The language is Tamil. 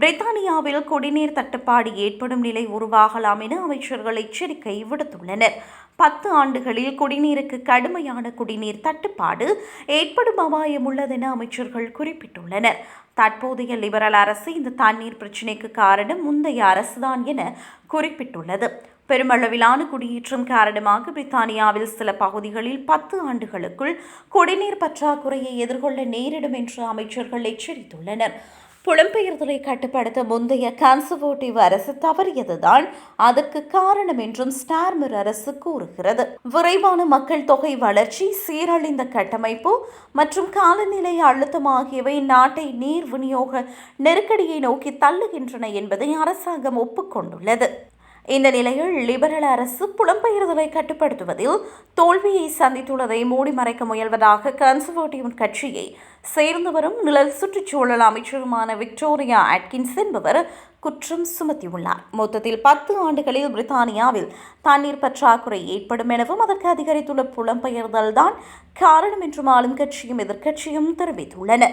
பிரித்தானியாவில் குடிநீர் தட்டுப்பாடு ஏற்படும் நிலை உருவாகலாம் என அமைச்சர்கள் எச்சரிக்கை விடுத்துள்ளனர். பத்து ஆண்டுகளில் குடிநீருக்கு கடுமையான குடிநீர் தட்டுப்பாடு ஏற்படும் அபாயம் உள்ளதென அமைச்சர்கள் குறிப்பிட்டுள்ளனர். தற்போதைய லிபரல் அரசு இந்த தண்ணீர் பிரச்சினைக்கு காரணம் முந்தைய அரசுதான் என குறிப்பிட்டுள்ளது. பெருமளவிலான குடியேற்றம் காரணமாக பிரித்தானியாவில் சில பகுதிகளில் பத்து ஆண்டுகளுக்குள் குடிநீர் பற்றாக்குறையை எதிர்கொள்ள நேரிடும் என்று அமைச்சர்கள் எச்சரித்துள்ளனர். புலம்பெயர்தலை கட்டுப்படுத்த முந்தைய கன்சர்வேட்டிவ் அரசு தவறியதுதான் அதற்கு காரணம் என்றும் ஸ்டார்மர் அரசு கூறுகிறது. விரைவான மக்கள் தொகை வளர்ச்சி சீரழிந்த கட்டமைப்பு மற்றும் காலநிலை அழுத்தம் ஆகியவை நாட்டை நீர் விநியோக நெருக்கடியை நோக்கி தள்ளுகின்றன என்பதை அரசாங்கம் ஒப்புக்கொண்டுள்ளது. இந்த நிலையில் லிபரல் அரசு புலம்பெயர்தலை கட்டுப்படுத்துவதில் தோல்வியை சந்தித்துள்ளதை மூடி மறைக்க முயல்வதாக கன்சர்வேட்டிவ் கட்சியை சேர்ந்து வரும் நிழல் சுற்றுச்சூழல் அமைச்சருமான விக்டோரியா அட்கின்ஸ் என்பவர் குற்றம் சுமத்தியுள்ளார். மொத்தத்தில் பத்து ஆண்டுகளில் பிரித்தானியாவில் தண்ணீர் பற்றாக்குறை ஏற்படும் எனவும் அதற்கு அதிகரித்துள்ள புலம்பெயர்தல் தான் காரணம் என்றும் ஆளும் கட்சியும் எதிர்க்கட்சியும் தெரிவித்துள்ளன.